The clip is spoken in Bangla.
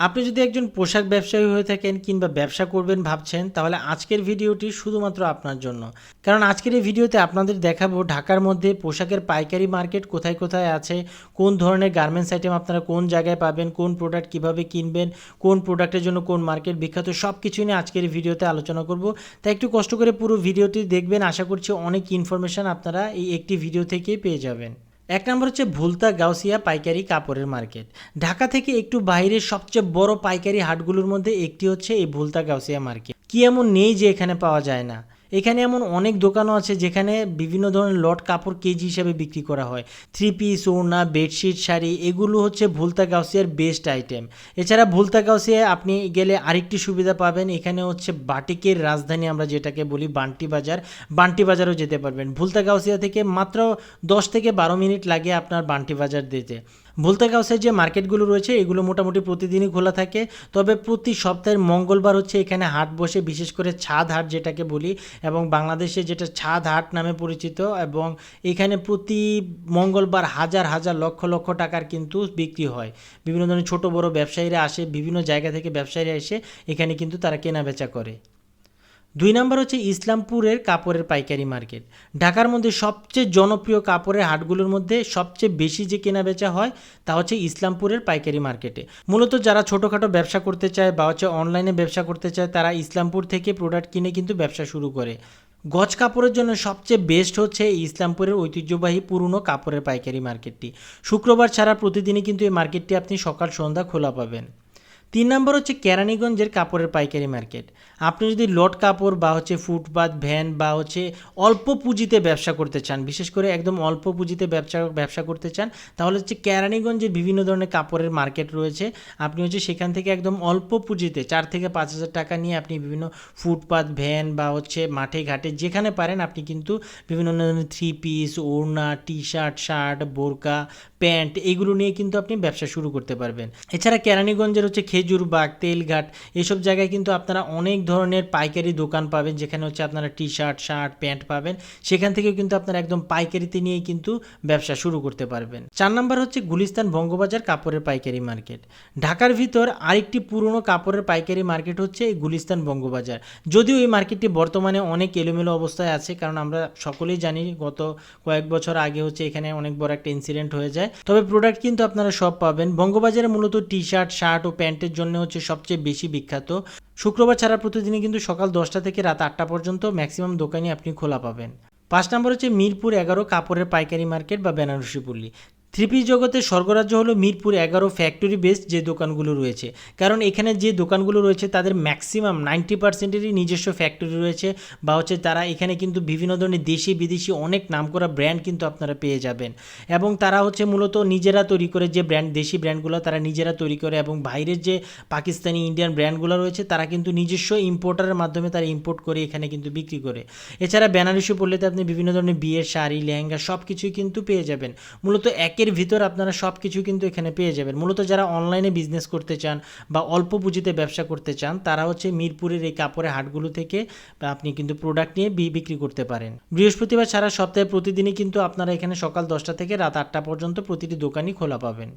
আপনি যদি একজন পোশাক ব্যবসায়ী হয়ে থাকেন কিংবা ব্যবসা করবেন ভাবছেন, তাহলে আজকের ভিডিওটি শুধুমাত্র আপনার জন্য। কারণ আজকের এই ভিডিওতে আপনাদের দেখাবো ঢাকার মধ্যে পোশাকের পাইকারি মার্কেট কোথায় কোথায় আছে, কোন ধরনের গার্মেন্টস আইটেম আপনারা কোন জায়গায় পাবেন, কোন প্রোডাক্ট কীভাবে কিনবেন, কোন প্রোডাক্টের জন্য কোন মার্কেট বিখ্যাত সব কিছু নিয়ে আজকের এই ভিডিওতে আলোচনা করব। তাই একটু কষ্ট করে পুরো ভিডিওটি দেখবেন। আশা করছি অনেক ইনফরমেশন আপনারা এই একটি ভিডিও থেকেই পেয়ে যাবেন। এক নম্বর হচ্ছে ভুলতা গাউসিয়া পাইকারি কাপড়ের মার্কেট। ঢাকা থেকে একটু বাইরের সবচেয়ে বড় পাইকারি হাটগুলোর মধ্যে একটি হচ্ছে এই ভুলতা গাউসিয়া মার্কেট। কি এমন নেই যে এখানে পাওয়া যায় না। এখানে এমন অনেক দোকানও আছে যেখানে বিভিন্ন ধরনের লট কাপড় কেজি হিসাবে বিক্রি করা হয়। থ্রি পিস ওড়না বেডশিট শাড়ি, এগুলো হচ্ছে ভুলতা গাউসিয়ার বেস্ট আইটেম এছাড়া ভুলতা গাউসিয়ায় আপনি গেলে আরেকটি সুবিধা পাবেন। এখানে হচ্ছে বাটিকের রাজধানী আমরা যেটাকে বলি বান্টি বাজার। বান্টি বাজারও যেতে পারবেন। ভুলতা গাউসিয়া থেকে মাত্র দশ থেকে বারো মিনিট লাগে আপনার বান্টি বাজার দিতে ভুলতা গাউসের যে মার্কেটগুলো রয়েছে, এগুলো মোটামুটি প্রতিদিনই খোলা থাকে। তবে প্রতি সপ্তাহের মঙ্গলবার হচ্ছে এখানে হাট বসে, বিশেষ করে ছাদ হাট যেটাকে বলি, এবং বাংলাদেশে যেটা ছাদ হাট নামে পরিচিত, এবং এখানে প্রতি মঙ্গলবার হাজার হাজার লক্ষ লক্ষ টাকার কিন্তু বিক্রি হয়। বিভিন্ন ধরনের ছোট বড় ব্যবসায়ীরা আসে, বিভিন্ন জায়গা থেকে ব্যবসায়ীরা এসে এখানে কিন্তু তারা কেনা বেচা করে। দুই নম্বর হচ্ছে ইসলামপুরের কাপড়ের পাইকারি মার্কেট। ঢাকার মধ্যে সবচেয়ে জনপ্রিয় কাপড়ের হাটগুলোর মধ্যে সবচেয়ে বেশি যে কেনা বেচা হয়, তা হচ্ছে ইসলামপুরের পাইকারি মার্কেটে। মূলত যারা ছোটোখাটো ব্যবসা করতে চায় বা হচ্ছে অনলাইনে ব্যবসা করতে চায়, তারা ইসলামপুর থেকে প্রোডাক্ট কিনে কিন্তু ব্যবসা শুরু করে। গজ কাপড়ের জন্য সবচেয়ে বেস্ট হচ্ছে ইসলামপুরের ঐতিহ্যবাহী পুরনো কাপড়ের পাইকারি মার্কেটটি। শুক্রবার ছাড়া প্রতিদিনই কিন্তু এই মার্কেটটি আপনি সকাল, সন্ধ্যা খোলা পাবেন। তিন নম্বর হচ্ছে কেরানীগঞ্জের কাপড়ের পাইকারি মার্কেট। আপনি যদি লট কাপড় বা হচ্ছে ফুটপাত, ভ্যান বা হচ্ছে অল্প পুঁজিতে ব্যবসা করতে চান, বিশেষ করে একদম অল্প পুঁজিতে ব্যবসা ব্যবসা করতে চান, তাহলে হচ্ছে কেরানীগঞ্জের বিভিন্ন ধরনের কাপড়ের মার্কেট রয়েছে। আপনি হচ্ছে সেখান থেকে একদম অল্প পুঁজিতে চার থেকে পাঁচ হাজার টাকা নিয়ে আপনি বিভিন্ন ফুটপাত, ভ্যান বা হচ্ছে মাঠে, ঘাটে যেখানে পারেন, আপনি কিন্তু বিভিন্ন ধরনের থ্রি পিস ওড়না টি শার্ট শার্ট বোরকা, প্যান্ট এইগুলো নিয়ে কিন্তু আপনি ব্যবসা শুরু করতে পারবেন। এছাড়া কেরানীগঞ্জের হচ্ছে খেজুরবাগ তেলঘাট এইসব জায়গায় কিন্তু আপনারা অনেক ধরনের পাইকারি দোকান পাবেন। যেখানে হচ্ছে আপনারা টি শার্ট শার্ট প্যান্ট পাবেন। সেখান থেকেও কিন্তু আপনারা একদম পাইকারিতে নিয়েই কিন্তু ব্যবসা শুরু করতে পারবেন। চার নাম্বার হচ্ছে গুলিস্তান বঙ্গবাজার কাপড়ের পাইকারি মার্কেট। ঢাকার ভিতর আরেকটি পুরনো কাপড়ের পাইকারি মার্কেট হচ্ছে এই গুলিস্তান বঙ্গবাজার। যদিও এই মার্কেটটি বর্তমানে অনেক এলোমেলো অবস্থায় আছে, কারণ আমরা সকলেই জানি গত কয়েক বছর আগে হচ্ছে এখানে অনেক বড় একটা ইনসিডেন্ট হয়ে যায়। তবে প্রোডাক্ট কিন্তু আপনারা সব পাবেন। বঙ্গবাজারে মূলত টি শার্ট শার্ট ও প্যান্টের জন্য হচ্ছে সবচেয়ে বেশি বিখ্যাত। শুক্রবার ছাড়া প্রতিদিনই কিন্তু সকাল দশটা থেকে রাত আটটা পর্যন্ত ম্যাক্সিমাম দোকানই আপনি খোলা পাবেন। পাঁচ নম্বর হচ্ছে মিরপুর এগারো কাপড়ের পাইকারি মার্কেট বা বেনারসি পল্লী। থ্রি পিস জগতের স্বর্গরাজ্য হলো মিরপুর এগারো ফ্যাক্টরি বেসড যে দোকানগুলো রয়েছে। কারণ এখানে যে দোকানগুলো রয়েছে, তাদের ম্যাক্সিমাম নাইনটি পার্সেন্টেরই নিজস্ব ফ্যাক্টরি রয়েছে বা হচ্ছে তারা এখানে কিন্তু বিভিন্ন ধরনের দেশি বিদেশি অনেক নামকরা ব্র্যান্ড কিন্তু আপনারা পেয়ে যাবেন। এবং তারা হচ্ছে মূলত নিজেরা তৈরি করে যে ব্র্যান্ড দেশি ব্র্যান্ডগুলো তারা নিজেরা তৈরি করে এবং বাইরের যে পাকিস্তানি ইন্ডিয়ান ব্র্যান্ডগুলো রয়েছে, তারা কিন্তু নিজস্ব ইম্পোর্টারের মাধ্যমে তারা ইম্পোর্ট করে এখানে কিন্তু বিক্রি করে। এছাড়া বেনারসি পড়লেতে আপনি বিভিন্ন ধরনের বিয়ের শাড়ি, লেহেঙ্গা সব কিছুই কিন্তু পেয়ে যাবেন। মূলত একের ভিতর আপনারা সব কিছু কিন্তু এখানে পেয়ে যাবেন। মূলত যারা অনলাইনে বিজনেস করতে চান বা অল্প পুঁজিতে ব্যবসা করতে চান, তারা হচ্ছে মিরপুরের এই কাপড়ের হাটগুলো থেকে আপনি কিন্তু প্রোডাক্ট নিয়ে বিক্রি করতে পারেন। বৃহস্পতিবার ছাড়া সপ্তাহে প্রতিদিনই কিন্তু আপনারা এখানে সকাল দশটা থেকে রাত আটটা পর্যন্ত প্রতিটি দোকানই খোলা পাবেন।